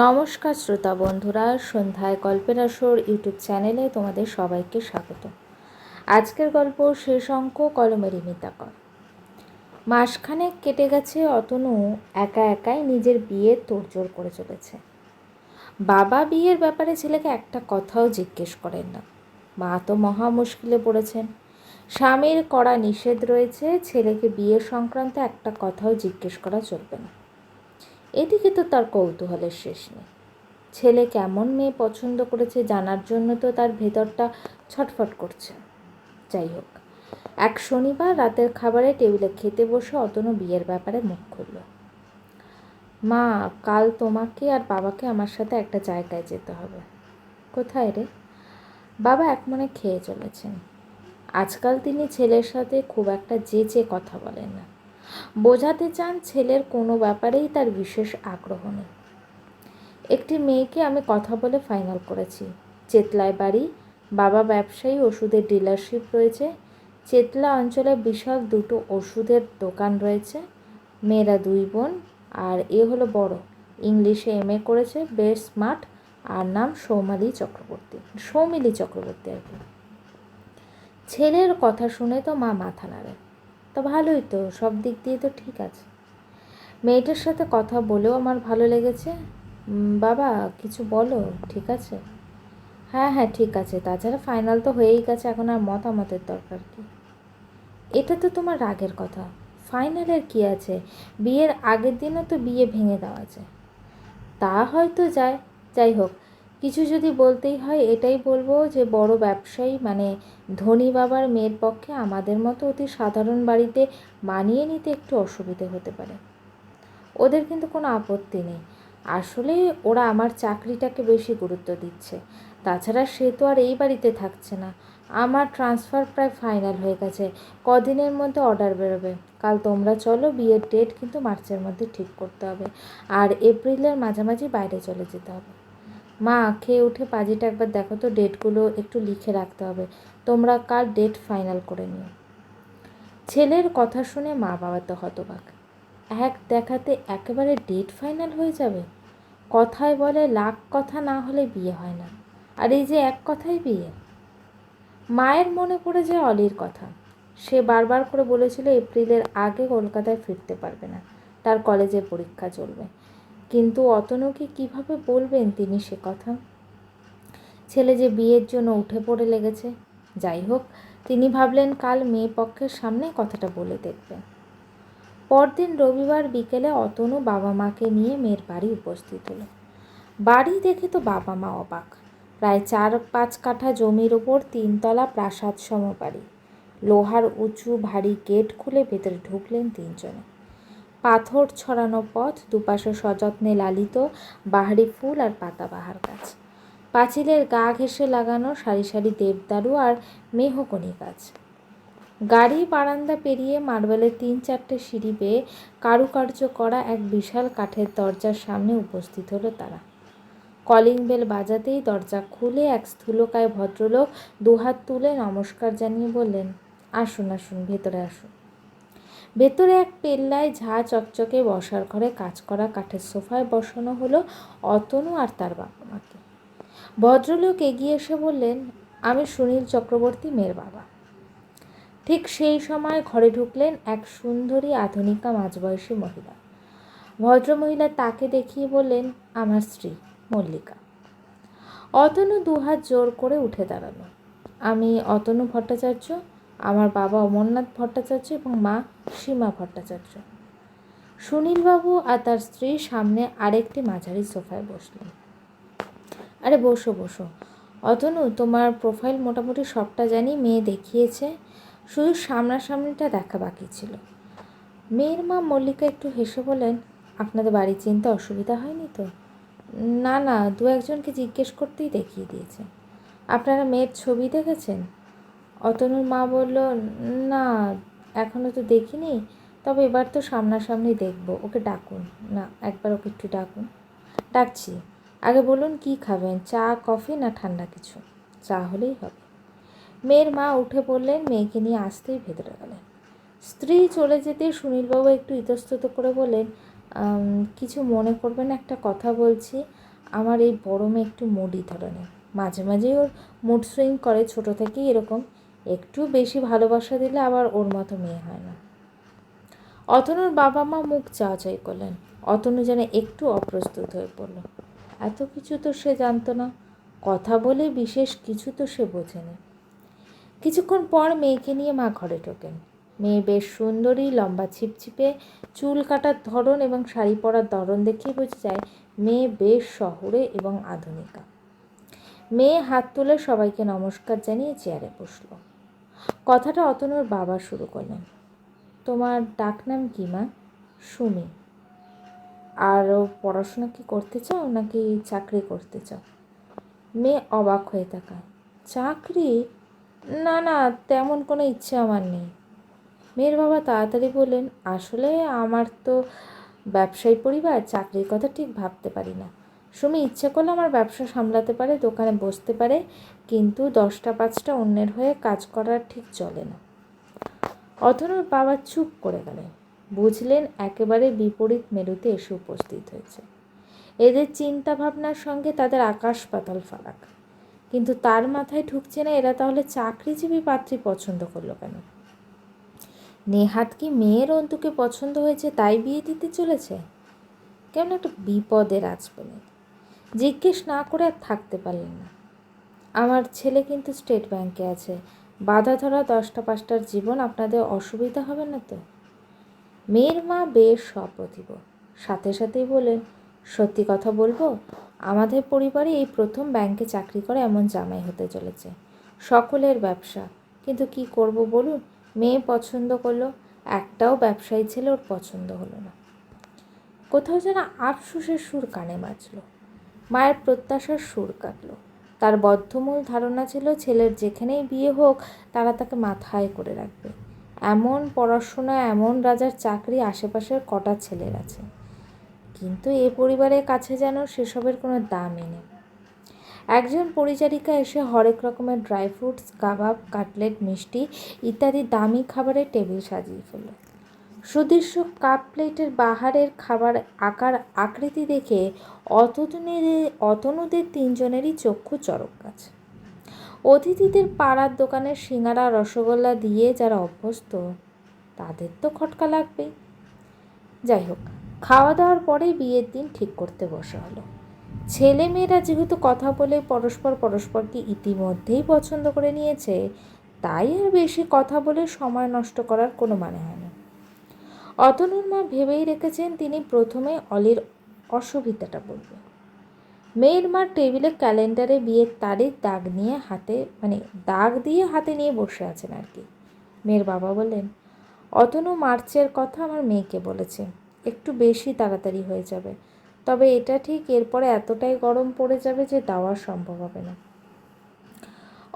নমস্কার শ্রোতা বন্ধুরা, সন্ধ্যায় গল্পের আসর ইউটিউব চ্যানেলে তোমাদের সবাইকে স্বাগত। আজকের গল্প শেষ অঙ্ক কলমের মিতাকর মাসখানেক কেটে গেছে, অতনু একা একাই নিজের বিয়ের তোড়জোড় করে চলেছে। বাবা বিয়ের ব্যাপারে ছেলেকে একটা কথাও জিজ্ঞেস করেন না। মা তো মহা মুশকিলে পড়েছেন। স্বামীর কড়া নিষেধ রয়েছে, ছেলেকে বিয়ে সংক্রান্ত একটা কথাও জিজ্ঞেস করা চলবে না। এদিকে তো তার কৌতূহলের শেষ নেই। ছেলে কেমন মেয়ে পছন্দ করেছে জানার জন্য তো তার ভেতরটা ছটফট করছে। যাই হোক, এক শনিবার রাতের খাবারে টেবিলে খেতে বসে অতনু বিয়ের ব্যাপারে মুখ খুলল। মা, কাল তোমাকে আর বাবাকে আমার সাথে একটা জায়গায় যেতে হবে। কোথায় রে? বাবা এক মনে খেয়ে চলেছেন। আজকাল তিনি ছেলের সাথে খুব একটা যেচে কথা বলেন না। বোঝাতে চান ছেলের কোনো ব্যাপারেই তার বিশেষ আগ্রহ নেই। একটি মেয়েকে আমি কথা বলে ফাইনাল করেছি। চেতলায় বাড়ি, বাবা ব্যবসায়ী, ওষুধের ডিলারশিপ রয়েছে। চেতলা অঞ্চলে বিশাল দুটো ওষুধের দোকান রয়েছে। মেয়েরা দুই বোন, আর এ হলো বড়। ইংলিশে এম এ করেছে, বেশ স্মার্ট আর নাম সৌমালি চক্রবর্তী। সৌমিলি চক্রবর্তী আর কি। ছেলের কথা শুনে তো মা মাথা নাড়ে। তো ভালোই তো, সব দিক দিয়ে তো ঠিক আছে। মেয়েটার সাথে কথা বলেও আমার ভালো লেগেছে। বাবা, কিছু বলো, ঠিক আছে? হ্যাঁ হ্যাঁ ঠিক আছে। তাছাড়া ফাইনাল তো হয়েই গেছে, এখন আর মতামতের দরকার কি? এটা তো তোমার রাগের কথা। ফাইনালের কি আছে? বিয়ের আগের দিনও তো বিয়ে ভেঙে দেওয়া যায় তা হয়তো যায়, যাই হোক। কিছু যদি বলতেই হয়, এটাই বলব যে বড় ব্যবসায়ী মানে ধনী বাবার মেয়ের পক্ষে আমাদের মতো অতি সাধারণ বাড়িতে মানিয়ে নিতে একটু অসুবিধে হতে পারে। ওদের কিন্তু কোনো আপত্তি নেই। আসলে ওরা আমার চাকরিটাকে বেশি গুরুত্ব দিচ্ছে। তাছাড়া সে তো আর এই বাড়িতে থাকছে না। আমার ট্রান্সফার প্রায় ফাইনাল হয়ে গেছে। কদিনের মধ্যে অর্ডার বেরোবে। কাল তোমরা চলো, বিয়ের ডেট কিন্তু মার্চের মধ্যে ঠিক করতে হবে। আর এপ্রিলের মাঝামাঝি বাইরে চলে যেতে হবে। মা, খেয়ে উঠে পাজিটা একবার দেখো তো ডেটগুলো একটু লিখে রাখতে হবে। তোমরা কার ডেট ফাইনাল করে নিও। ছেলের কথা শুনে মা বাবা তো হতবাক। এক দেখাতে একেবারে ডেট ফাইনাল হয়ে যাবে? কথায় বলে লাখ কথা না হলে বিয়ে হয় না। আর এই যে এক কথাই বিয়ে? মায়ের মনে পড়ে যায় অলির কথা। সে বারবার করে বলেছিল এপ্রিলের আগে কলকাতায় ফিরতে পারবে না। তার কলেজে পরীক্ষা চলবে। কিন্তু অতনুকে কীভাবে বলবেন তিনি সে কথা? ছেলে যে বিয়ের জন্য উঠে পড়ে লেগেছে। যাই হোক, তিনি ভাবলেন কাল মেয়ে পক্ষের সামনে কথাটা বলে দেখবেন পরদিন রবিবার বিকেলে অতনু বাবা মাকে নিয়ে মেয়ের বাড়ি উপস্থিত হলো। বাড়ি দেখে তো বাবা মা অবাক। প্রায় চার পাঁচ কাঠা জমির ওপর তিনতলা প্রাসাদ সম বাড়ি লোহার উঁচু ভারী গেট খুলে ভেতরে ঢুকলেন তিনজনে। পাথর ছড়ানো পথ দুপাশে সযত্নে লালিত বাহারি ফুল আর পাতাবাহার গাছ। পাঁচিলের গা ঘেঁষে লাগানো সারি সারি দেবদারু আর মেহকনি গাছ। গাড়ি বারান্দা পেরিয়ে মার্বেলের তিন চারটে সিঁড়ি বেয়ে কারুকার্য করা এক বিশাল কাঠের দরজার সামনে উপস্থিত হলো তারা। কলিং বেল বাজাতেই দরজা খুলে এক স্থূলকায় ভদ্রলোক দুহাত তুলে নমস্কার জানিয়ে বললেন, আসুন আসুন, ভেতরে আসুন। ভেতরে এক পেল্লায় ঝা চকচকে বসার ঘরে কাজ করা কাঠের সোফায় বসানো হলো অতনু আর তার বাবা মাকে। ভদ্রলোক এগিয়ে এসে বললেন, আমি সুনীল চক্রবর্তী মেয়ের বাবা। ঠিক সেই সময় ঘরে ঢুকলেন এক সুন্দরী আধুনিকা মাঝবয়সী মহিলা। ভদ্রমহিলা তাকে দেখিয়ে বললেন, আমার স্ত্রী, মল্লিকা। অতনু দুহাত জোর করে উঠে দাঁড়াল। আমি অতনু ভট্টাচার্য আমার বাবা অমরনাথ ভট্টাচার্য এবং মা সীমা ভট্টাচার্য। সুনীলবাবু আর তার স্ত্রীর সামনে আরেকটি মাঝারি সোফায় বসলেন। আরে বসো বসো। অতনু, তোমার প্রোফাইল মোটামুটি সবটা জানি, মেয়ে দেখিয়েছে। শুধু সামনাসামনিটা দেখা বাকি ছিল। মেয়ের মা মল্লিকা একটু হেসে বলেন, আপনাদের বাড়ি চিনতে অসুবিধা হয়নি তো? না না, দু একজনকে জিজ্ঞেস করতেই দেখিয়ে দিয়েছে। আপনারা মেয়ের ছবি দেখেছেন? অতনুর মা বলল, না এখনও তো দেখিনি, তবে এবার তো সামনাসামনি দেখব, ওকে ডাকুন। না, একবার ওকে একটু ডাকুন। ডাকছি। আগে বলুন কি খাবেন, চা, কফি না ঠান্ডা কিছু? চা হলেই হবে। মেয়ের মা উঠে পড়লেন, মেয়েকে নিয়ে আসতেই ভেতরে গেলেন। স্ত্রী চলে যেতে সুনীলবাবু একটু ইতস্তত করে বলেন কিছু মনে করবেন একটা কথা বলছি। আমার এই বড় মেয়ে একটু মুডি ধরনের। মাঝে মাঝেই ওর মুড সুইং করে, ছোট থেকেই এরকম। একটু বেশি ভালোবাসা দিলে আবার ওর মতো মেয়ে হয় না। অতনুর বাবা মা মুখ চাওয়াচাই করলেন। অতনু যেন একটু অপ্রস্তুত হয়ে পড়ল। এত কিছু তো সে জানতো না। কথা বলে বিশেষ কিছু তো সে বোঝেনি। কিছুক্ষণ পর মেয়েকে নিয়ে মা ঘরে ঢোকেন। মেয়ে বেশ সুন্দরী, লম্বা ছিপছিপে, চুল কাটার ধরন এবং শাড়ি পরার ধরন দেখেই বোঝা যায় মেয়ে বেশ শহরে এবং আধুনিকা। মেয়ে হাত তুলে সবাইকে নমস্কার জানিয়ে চেয়ারে বসল। কথাটা অতনুর বাবা শুরু করলেন। তোমার ডাকনাম কি, মা? সুমি। আর ও পড়াশোনা কি করতে চাও নাকি চাকরি করতে চাও? মেয়ে অবাক হয়ে তাকায়। চাকরি? না না, তেমন কোনো ইচ্ছে আমার নেই। মেয়ের বাবা তাড়াতাড়ি বললেন, আসলে আমার তো ব্যবসায়ী পরিবার, চাকরির কথা ঠিক ভাবতে পারি না। সুমি ইচ্ছে করলে আমার ব্যবসা সামলাতে পারে, দোকানে বসতে পারে, কিন্তু দশটা পাঁচটা অন্যের হয়ে কাজ করার ঠিক চলে না। অথনুর বাবা চুপ করে গেলেন। বুঝলেন একেবারে বিপরীত মেরুতে এসে উপস্থিত হয়েছে। এদের চিন্তা ভাবনার সঙ্গে তাদের আকাশ পাতাল ফারাক। কিন্তু তার মাথায় ঢুকছে না এরা তাহলে চাকরিজীবী পাত্রী পছন্দ করল কেন? নেহাত কি মেয়ের অন্তুকে পছন্দ হয়েছে তাই বিয়ে দিতে চলেছে? কেমন একটা বিপদের আজ পেলেন জিজ্ঞেস না করে আর থাকতে পারলেন না। আমার ছেলে কিন্তু স্টেট ব্যাংকে আছে। বাধা ধরা দশটা পাঁচটার জীবন আপনাদের অসুবিধা হবে না তো? মেয়ের মা বেশ সপ্রতিভ সাথে সাথেই বলেন সত্যি কথা বলব, আমাদের পরিবারে এই প্রথম ব্যাংকে চাকরি করে এমন জামাই হতে চলেছে। সকলের ব্যবসা। কিন্তু কি করব বলুন, মেয়ে পছন্দ করল, একটাও ব্যবসায়ী ছেলে ওর পছন্দ হলো না। কোথাও যেন আফসোসের সুর কানে বাজল। মায়ের প্রত্যাশার সুর কাটল। তার বদ্ধমূল ধারণা ছিল, ছেলের যেখানেই বিয়ে হোক, তারা তাকে মাথায় করে রাখবে। এমন পড়াশোনা, এমন রাজার চাকরি আশেপাশের কটা ছেলের আছে। কিন্তু এ পরিবারের কাছে যেন সেসবের কোনো দামই নেই। একজন পরিচারিকা এসে হরেক রকমের ড্রাই ফ্রুটস, কাবাব, কাটলেট, মিষ্টি ইত্যাদি দামি খাবারের টেবিল সাজিয়ে ফেলল। সুদৃশ্য কাপ প্লেটের বাহারের খাবার আকার আকৃতি দেখে অতনুদের অতনুদের তিনজনেরই চক্ষু চরক গাছ। অতিথিদের পাড়ার দোকানের সিঙ্গারা, রসগোল্লা দিয়ে যারা অভ্যস্ত, তাদের তো খটকা লাগবেই। যাই হোক খাওয়া দাওয়ার পরে বিয়ের দিন ঠিক করতে বসা হলো। ছেলে মেয়েরা যেহেতু কথা বলে পরস্পর পরস্পরকে ইতিমধ্যেই পছন্দ করে নিয়েছে, তাই আর বেশি কথা বলে সময় নষ্ট করার কোনো মানে হয় না। অতনুর মা ভেবেই রেখেছেন তিনি প্রথমে অলির অসুবিধাটা বলবেন। মেয়ের মা টেবিলে ক্যালেন্ডারে বিয়ের তারিখ, দাগ নিয়ে হাতে মানে দাগ দিয়ে হাতে নিয়ে বসে আছেন আর কি। মেয়ের বাবা বললেন, অতনু মার্চের কথা আমার মেয়েকে বলেছে। একটু বেশি তাড়াতাড়ি হয়ে যাবে। তবে এটা ঠিক, এরপরে এতটাই গরম পড়ে যাবে যে দেওয়া সম্ভব হবে না।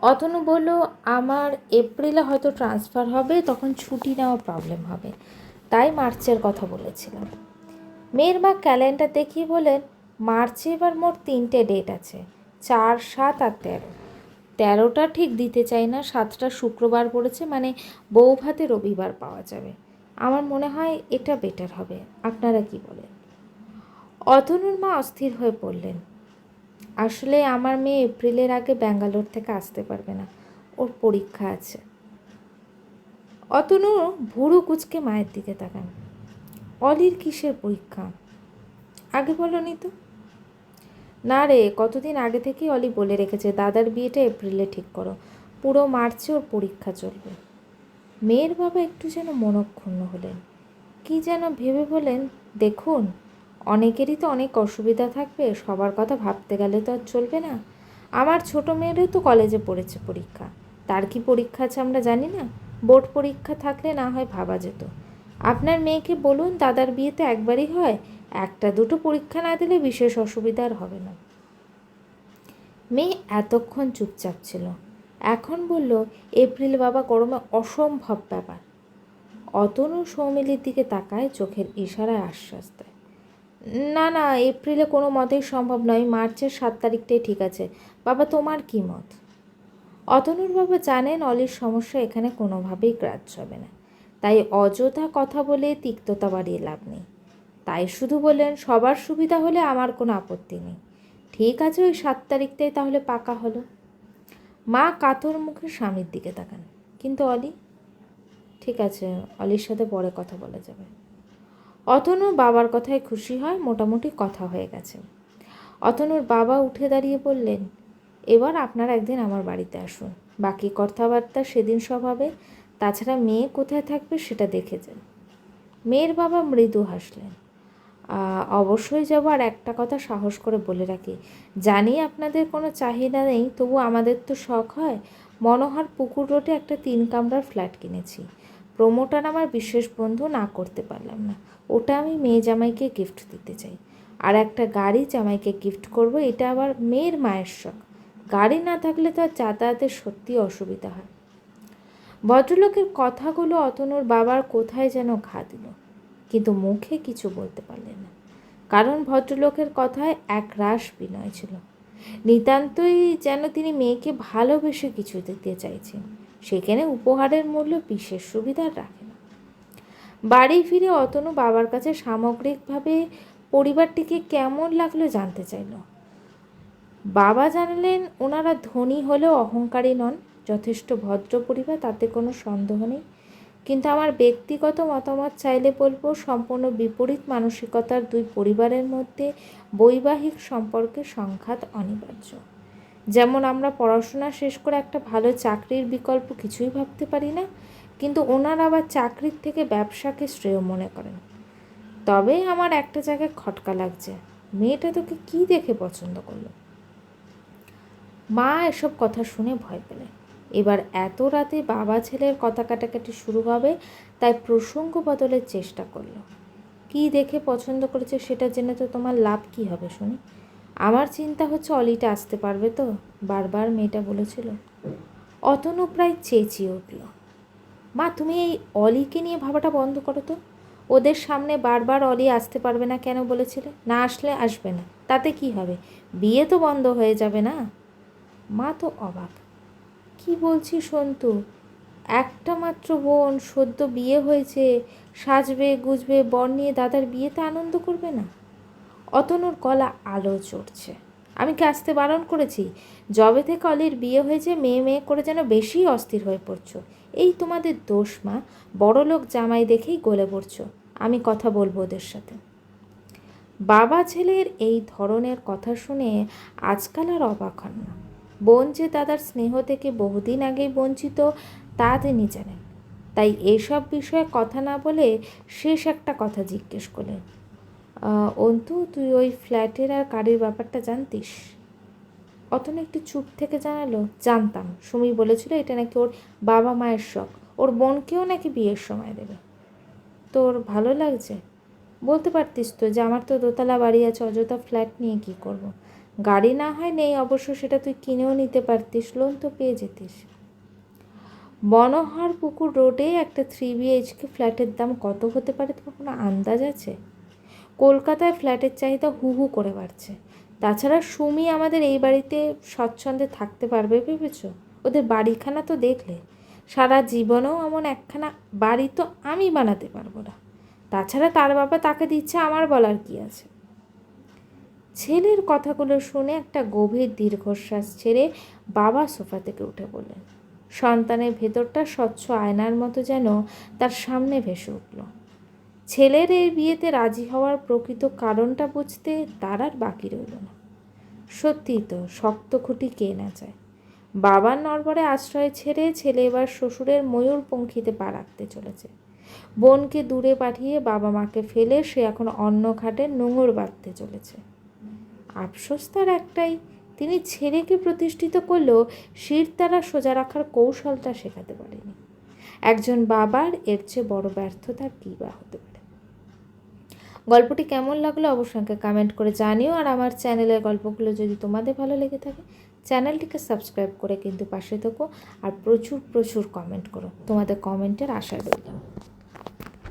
অতনু বলল, আমার এপ্রিলে হয়তো ট্রান্সফার হবে, তখন ছুটি নেওয়া প্রবলেম হবে। তাই মার্চের কথা বলেছিলাম। মেয়ের মা ক্যালেন্ডার দেখিয়ে বলেন, মার্চে এবার মোট তিনটে ডেট আছে, চার, সাত আর তেরো। তেরোটা ঠিক দিতে চাই না, সাতটা শুক্রবার পড়েছে মানে বউ ভাতে রবিবার পাওয়া যাবে। আমার মনে হয় এটা বেটার হবে। আপনারা কি বলেন? অতনুর মা অস্থির হয়ে পড়লেন আসলে আমার মেয়ে এপ্রিলের আগে ব্যাঙ্গালোর থেকে আসতে পারবে না, ওর পরীক্ষা আছে। অতনু ভুরু কুচকে মায়ের দিকে তাকান। অলির কিসের পরীক্ষা? আগে বলনি তো। না রে, কতদিন আগে থেকেই অলি বলে রেখেছে, দাদার বিয়েটা এপ্রিলে ঠিক করো। পুরো মার্চে ওর পরীক্ষা চলবে। মেয়ের বাবা একটু যেন মনক্ষুণ্ণ হলেন। কি যেন ভেবে বলেন, দেখুন, অনেকেরই তো অনেক অসুবিধা থাকবে, সবার কথা ভাবতে গেলে তো আর চলবে না। আমার ছোট মেয়েরও তো কলেজে পড়েছে পরীক্ষা। তার কি পরীক্ষা আছে আমরা জানি না? বোর্ড পরীক্ষা থাকলে না হয় ভাবা যেত। আপনার মেয়েকে বলুন, দাদার বিয়েতে একবারই হয়, একটা দুটো পরীক্ষা না দিলে বিশেষ অসুবিধা আর হবে না। মেয়ে এতক্ষণ চুপচাপ ছিল। এখন বলল, এপ্রিল বাবা গরমে অসম্ভব ব্যাপার। অতনু সৌমিলির দিকে তাকায় চোখের ইশারায় আশ্বাস দেয় না না, এপ্রিলে কোনো মতেই সম্ভব নয়, মার্চের সাত তারিখটাই ঠিক আছে। বাবা, তোমার কী মত? অতনুর বাবা জানেন অলির সমস্যা এখানে কোনোভাবেই গ্রাহ্য হবে না। তাই অযথা কথা বলে তিক্ততা বাড়িয়ে লাভ নেই। তাই শুধু বললেন, সবার সুবিধা হলে আমার কোনো আপত্তি নেই। ঠিক আছে, ওই সাত তারিখটাই তাহলে পাকা হলো। মা কাতর মুখে স্বামীর দিকে তাকান। কিন্তু অলি? ঠিক আছে, অলির সাথে পরে কথা বলা যাবে। অতনু বাবার কথায় খুশি হয়, মোটামুটি কথা হয়ে গেছে। অতনুর বাবা উঠে দাঁড়িয়ে বললেন এবার আপনারা একদিন আমার বাড়িতে আসুন। বাকি কথাবার্তা সেদিন সব হবে। তাছাড়া মেয়ে কোথায় থাকবে সেটা দেখে যান। মেয়ের বাবা মৃদু হাসলেন। অবশ্যই যাব, আর একটা কথা সাহস করে বলে রাখি। জানি আপনাদের কোনো চাহিদা নেই, তবু আমাদের তো শখ হয়। মনোহর পুকুর রোডে একটা তিন কামরার ফ্ল্যাট কিনেছি। প্রমোটার আমার বিশেষ বন্ধু, না করতে পারলাম না। ওটা আমি মেয়ে জামাইকে গিফট দিতে চাই। আর একটা গাড়ি জামাইকে গিফট করব, এটা আবার মেয়ের মায়ের শখ। গাড়ি না থাকলে তো আর যাতায়াতের সত্যি অসুবিধা হয়। ভদ্রলোকের কথাগুলো অতনুর বাবার কোথায় যেন ঘা দিল, কিন্তু মুখে কিছু বলতে পারলেন না। কারণ ভদ্রলোকের কথায় এক রাস বিনয় ছিল। নিতান্তই যেন তিনি মেয়েকে ভালোবেসে কিছু দিতে চাইছেন, সেখানে উপহারের মূল্য বিশেষ সুবিধার রাখে না। বাড়ি ফিরে অতনু বাবার কাছে সামগ্রিকভাবে পরিবারটিকে কেমন লাগল জানতে চাইল। বাবা জানালেন, ওনারা ধনী হলেও অহংকারী নন। যথেষ্ট ভদ্র পরিবার, তাতে কোনো সন্দেহ নেই। কিন্তু আমার ব্যক্তিগত মতামত চাইলে বলব, সম্পূর্ণ বিপরীত মানসিকতার দুই পরিবারের মধ্যে বৈবাহিক সম্পর্কে সংঘাত অনিবার্য। যেমন আমরা পড়াশোনা শেষ করে একটা ভালো চাকরির বিকল্প কিছুই ভাবতে পারি না, কিন্তু ওনারা আবার চাকরির থেকে ব্যবসাকে শ্রেয় মনে করেন। তবে আমার একটা জায়গায় খটকা লাগছে। মেয়েটা তোকে কি দেখে পছন্দ করল? মা এসব কথা শুনে ভয় পেলেন। এবার এত রাতে বাবা ছেলের কথা কাটাকাটি শুরু হবে, তাই প্রসঙ্গ বদলের চেষ্টা করল। কি দেখে পছন্দ করেছে সেটা জেনে তো তোমার লাভ কি হবে শুনি। আমার চিন্তা হচ্ছে অলিটা আসতে পারবে তো, বারবার মেয়েটা বলেছিল। অতনু প্রায় চেঁচিয়ে উঠল। মা, তুমি এই অলিকে নিয়ে ভাবাটা বন্ধ করো তো। ওদের সামনে বারবার অলি আসতে পারবে না কেন বলেছিলে? না আসলে আসবে না। তাতে কি হবে? বিয়ে তো বন্ধ হয়ে যাবে না। মা তো অবাক। কি বলছি সন্তু? একটা মাত্র বোন সদ্য বিয়ে হয়েছে, সাজবে, গুজবে, বর নিয়ে দাদার বিয়েতে আনন্দ করবে না? অতনুর কলা আলো চড়ছে আমি কি আসতে বারণ করেছি? জবে থেকে অলির বিয়ে হয়েছে, মেয়ে মেয়ে করে যেন বেশি অস্থির হয়ে পড়ছো। এই তোমাদের দোষ, মা। বড় লোক জামাই দেখেই গলে পড়ছো। আমি কথা বলব ওদের সাথে। বাবা ছেলের এই ধরনের কথা শুনে আজকাল আর অবাক হন না। বোন যে দাদার স্নেহ থেকে বহুদিন আগেই বঞ্চিত, তা তিনি জানেন। তাই এসব বিষয়ে কথা না বলে শেষ একটা কথা জিজ্ঞেস করলেন। অন্তু, তুই ওই ফ্ল্যাটের আর গাড়ির ব্যাপারটা জানতিস? অতন একটু চুপ থেকে জানালো, জানতাম। সুমি বলেছিল, এটা নাকি ওর বাবা মায়ের শখ। ওর বোনকেও নাকি বিয়ের সময় দেবে। তোর ভালো লাগছে? বলতে পারতিস তো যে আমার তো দোতলা বাড়ি আছে, অযথা ফ্ল্যাট নিয়ে কি করব। গাড়ি না হয় নেই, অবশ্য সেটা তুই কিনেও নিতে পারতিস, লোন তো পেয়ে যেতিস। বনহার পুকুর রোডে একটা থ্রি বিএইচকে ফ্ল্যাটের দাম কত হতে পারে তোমার কোনো আন্দাজ আছে? কলকাতায় ফ্ল্যাটের চাহিদা হু হু করে বাড়ছে। তাছাড়া সুমি আমাদের এই বাড়িতে স্বচ্ছন্দে থাকতে পারবে ভেবেছ? ওদের বাড়িখানা তো দেখলে, সারা জীবনেও এমন একখানা বাড়ি তো আমি বানাতে পারব না। তাছাড়া তার বাবা তাকে দিচ্ছে, আমার বলার কি আছে? ছেলের কথাগুলো শুনে একটা গভীর দীর্ঘশ্বাস ছেড়ে বাবা সোফা থেকে উঠে পড়লেন। সন্তানের ভেতরটা স্বচ্ছ আয়নার মতো যেন তার সামনে ভেসে উঠল। ছেলের এই বিয়েতে রাজি হওয়ার প্রকৃত কারণটা বুঝতে তার আর বাকি রইল না। সত্যিই তো, শক্ত খুঁটি কে না চায়। বাবার নরবরে আশ্রয় ছেড়ে ছেলে এবার শ্বশুরের ময়ূর পঙ্খিতে পা রাখতে চলেছে। বোনকে দূরে পাঠিয়ে বাবা মাকে ফেলে সে এখন অন্য ঘাটে নোঙর বাঁধতে চলেছে। আফসোস তার একটাই, তিনি ছেলেকে প্রতিষ্ঠিত করলেও শির তারা সোজা রাখার কৌশলটা শেখাতে পারেনি। একজন বাবার এর চেয়ে বড় ব্যর্থতা কী বা হতে পারে? গল্পটি কেমন লাগল অবশ্যই আমাকে কমেন্ট করে জানিও, আর আমার চ্যানেলের গল্পগুলো যদি তোমাদের ভালো লেগে থাকে, চ্যানেলটিকে সাবস্ক্রাইব করে কিন্তু পাশে থেকো, আর প্রচুর প্রচুর কমেন্ট করো। তোমাদের কমেন্টের আশা রইলাম।